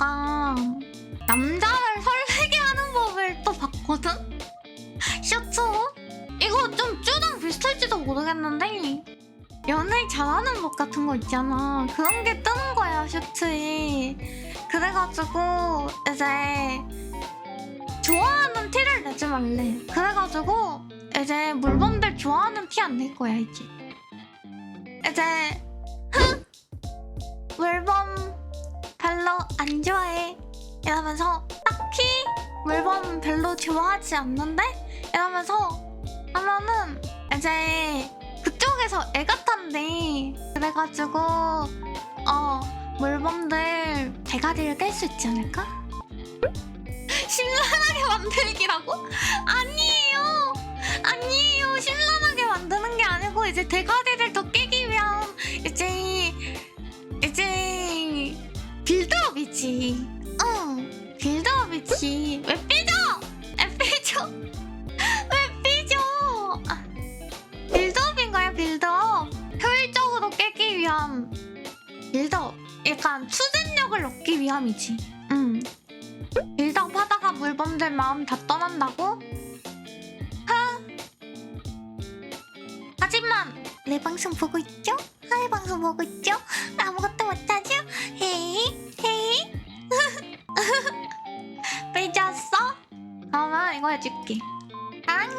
약간 남자를 설레게 하는 법을 또 봤거든? 셔츠? 이거 좀 쭈랑 비슷할지도 모르겠는데. 연애 잘하는 법 같은 거 있잖아. 그런 게 뜨는 거야 셔츠에 그래가지고 이제 좋아하는 티를 내지 말래. 그래가지고 이제 물범들 좋아하는 티 안 낼 거야 이제. 이제 흥 물범 별로 안 좋아해 이러면서 딱히 물범 별로 좋아하지 않는데 이러면서 하면은 이제 그쪽에서 애 같았는데 그래가지고 어 물범들 대가리를 깰 수 있지 않을까? 심란하게 만들기라고? 아니에요 아니에요 심란하게 만드는 게 아니고 이제 대가리 빌드업이지. 응 빌드업이지. 왜 삐져? 왜 삐져? 왜 삐져? 거야 빌드업. 효율적으로 깨기 위한 빌드업 약간 추진력을 얻기 위함이지. 응. 빌드업 하다가 물범들 마음 다 떠난다고? 하? 하지만 내 방송 보고 있죠? 하이 방송 보고 있죠? 아무것도 못하 이거 해줄게. 사랑해